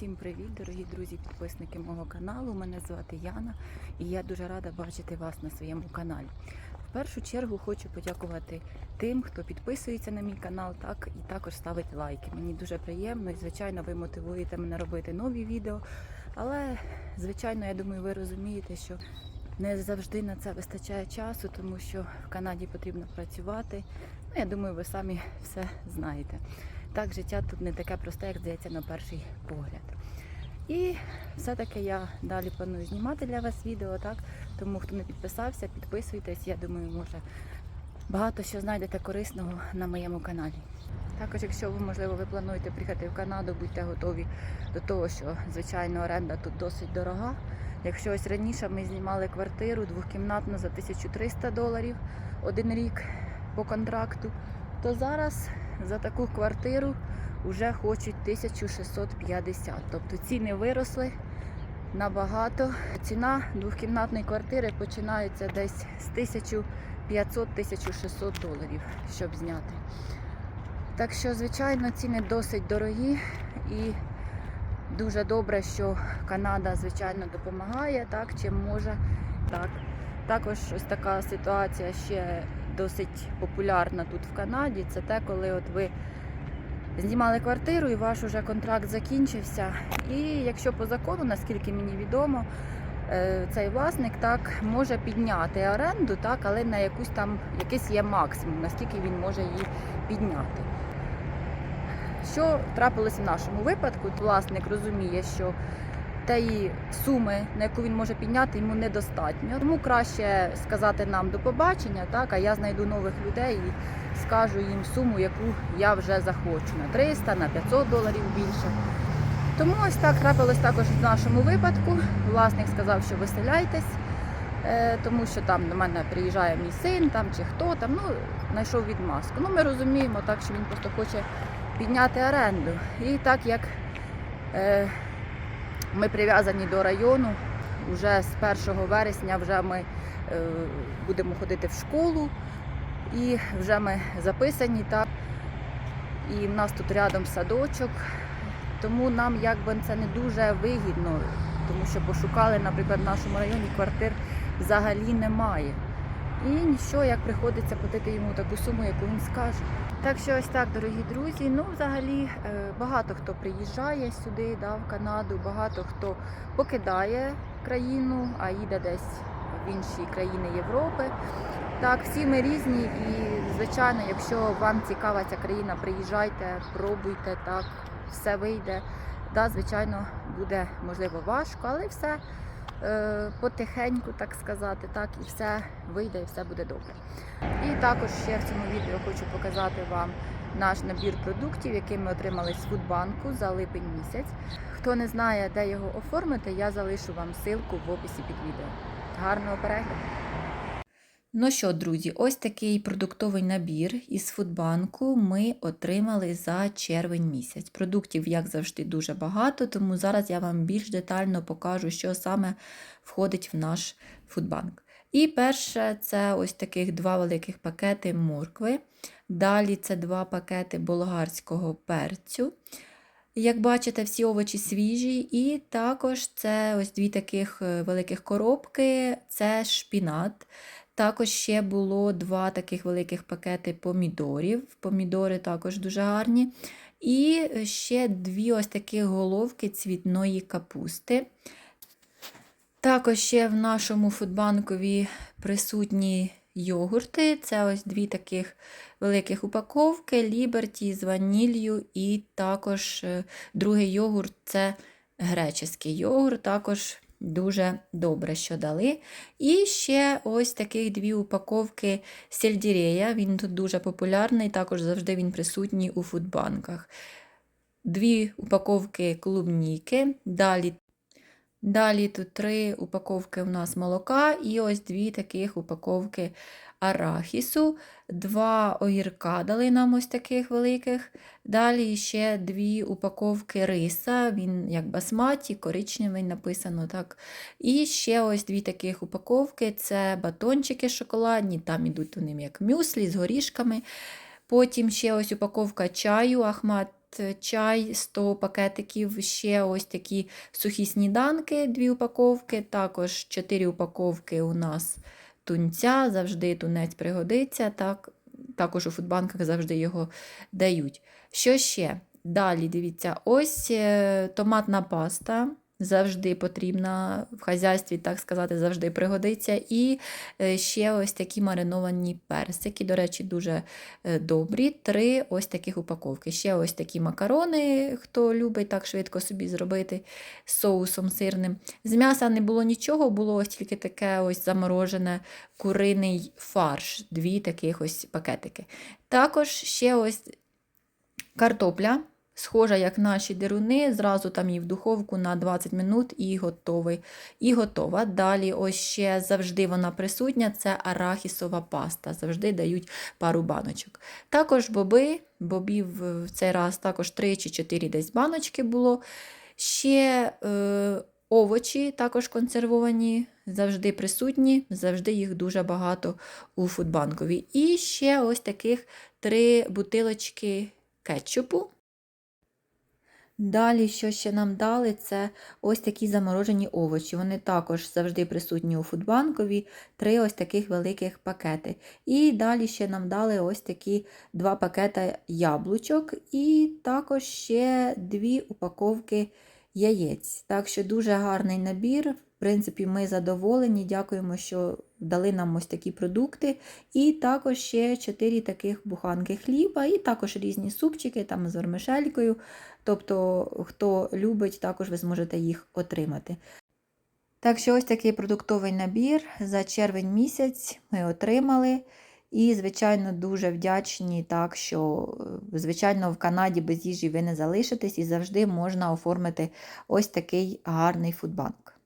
Всім привіт, дорогі друзі, підписники мого каналу. Мене звати Яна і я дуже рада бачити вас на своєму каналі. В першу чергу хочу подякувати тим, хто підписується на мій канал, так і також ставить лайки. Мені дуже приємно і, звичайно, ви мотивуєте мене робити нові відео. Але, звичайно, я думаю, ви розумієте, що не завжди на це вистачає часу, тому що в Канаді потрібно працювати. Ну, я думаю, ви самі все знаєте. Так, життя тут не таке просте, як здається на перший погляд. І все-таки я далі планую знімати для вас відео, так? Тому хто не підписався, підписуйтесь. Я думаю, може багато що знайдете корисного на моєму каналі. Також, якщо ви, можливо, ви плануєте приїхати в Канаду, будьте готові до того, що звичайно оренда тут досить дорога. Якщо ось раніше ми знімали квартиру двохкімнатну за 1300 доларів один рік по контракту, то зараз за таку квартиру вже хочуть 1650. Тобто ціни виросли набагато. Ціна двохкімнатної квартири починається десь з 1500-1600 доларів, щоб зняти. Так що, звичайно, ціни досить дорогі і дуже добре, що Канада, звичайно, допомагає, так, чим може. Так. Також ось така ситуація ще досить популярна тут в Канаді. Це те, коли от ви знімали квартиру і ваш уже контракт закінчився. І якщо по закону, наскільки мені відомо, е, цей власник так може підняти оренду, так, але на якусь там якийсь є максимум, наскільки він може її підняти. Що трапилося в нашому випадку? Власник розуміє, що тієї суми, на яку він може підняти, йому недостатньо. Тому краще сказати нам до побачення, так, а я знайду нових людей і скажу їм суму, яку я вже захочу. На 300, на 500 доларів більше. Тому ось так трапилось також в нашому випадку. Власник сказав, що виселяйтесь, е, тому що там до мене приїжджає мій син там, чи хто там, ну, знайшов відмазку. Ну, ми розуміємо так, що він просто хоче підняти оренду. І так як е, ми прив'язані до району, вже з 1 вересня вже ми е, будемо ходити в школу і вже ми записані так. І в нас тут рядом садочок, тому нам якби це не дуже вигідно, тому що пошукали, наприклад, в нашому районі квартир взагалі немає. І нічого, як приходиться платити йому таку суму, яку він скаже. Так що ось так, дорогі друзі. Ну, взагалі, е, багато хто приїжджає сюди, да, в Канаду, багато хто покидає країну, а їде десь в інші країни Європи. Так, всі ми різні, і звичайно, якщо вам цікава ця країна, приїжджайте, пробуйте, так, все вийде. Да, звичайно, буде можливо важко, але все потихеньку, так сказати, так, і все вийде, і все буде добре. І також ще в цьому відео хочу показати вам наш набір продуктів, який ми отримали з Фудбанку за липень місяць. Хто не знає, де його оформити, я залишу вам ссылку в описі під відео. Гарного перегляду! Ну що, друзі, ось такий продуктовий набір із Фудбанку ми отримали за червень місяць. Продуктів, як завжди, дуже багато, тому зараз я вам більш детально покажу, що саме входить в наш Фудбанк. І перше, це ось таких два великих пакети моркви. Далі це два пакети болгарського перцю. Як бачите, всі овочі свіжі, і також це ось дві таких е, великих коробки, це шпінат. Також ще було два таких великих пакети помідорів. Помідори також дуже гарні. І ще дві ось такі головки цвітної капусти. Також ще в нашому фудбанкові присутні йогурти. Це ось дві таких великих упаковки, Ліберті з ваніллю, і також е, другий йогурт це греческий йогурт. Також дуже добре, що дали. І ще ось таких дві упаковки сельдірея. Він тут дуже популярний, також завжди він присутній у фудбанках. Дві упаковки клубніки. Далі Далі тут три упаковки у нас молока і ось дві таких упаковки арахісу, два огірка дали нам ось таких великих. Далі ще дві упаковки риса, він як басматі, коричневий написано. так. І ще ось дві таких упаковки це батончики шоколадні, там ідуть вони як мюслі з горішками. Потім ще ось упаковка чаю Ахмат чай 100 пакетиків, ще ось такі сухі сніданки, дві упаковки, також 4 упаковки у нас тунця, завжди тунець пригодиться. Так, також у фудбанках завжди його дають. Що ще? Далі дивіться, ось е, томатна паста. Завжди потрібна в хазяйстві, так сказати, завжди пригодиться. І е, ще ось такі мариновані персики, до речі, дуже е, добрі. Три ось таких упаковки. Ще ось такі макарони, хто любить так швидко собі зробити соусом сирним. З м'яса не було нічого, було ось тільки таке ось заморожене куриний фарш, дві таких ось пакетики. Також ще ось картопля. Схожа, як наші деруни, зразу там її в духовку на 20 минут і готовий. І готова. Далі, ось ще завжди вона присутня, це арахісова паста. Завжди дають пару баночок. Також боби, бобів в цей раз також 3 чи 4 десь баночки було. Ще е, овочі, також консервовані, завжди присутні, завжди їх дуже багато у фудбанкові. І ще ось таких три бутилочки кетчупу. Далі, що ще нам дали, це ось такі заморожені овочі. Вони також завжди присутні у фудбанкові, три ось таких великих пакети. І далі ще нам дали ось такі два пакети яблучок, і також ще дві упаковки яєць. Так що дуже гарний набір. В принципі, ми задоволені. Дякуємо, що дали нам ось такі продукти. І також ще 4 таких буханки хліба, і також різні супчики там з вермишелькою. Тобто, хто любить, також ви зможете їх отримати. Так що ось такий продуктовий набір за червень місяць ми отримали. І, звичайно, дуже вдячні, так що, е, звичайно, в Канаді без їжі ви не залишитесь і завжди можна оформити ось такий гарний фудбанк.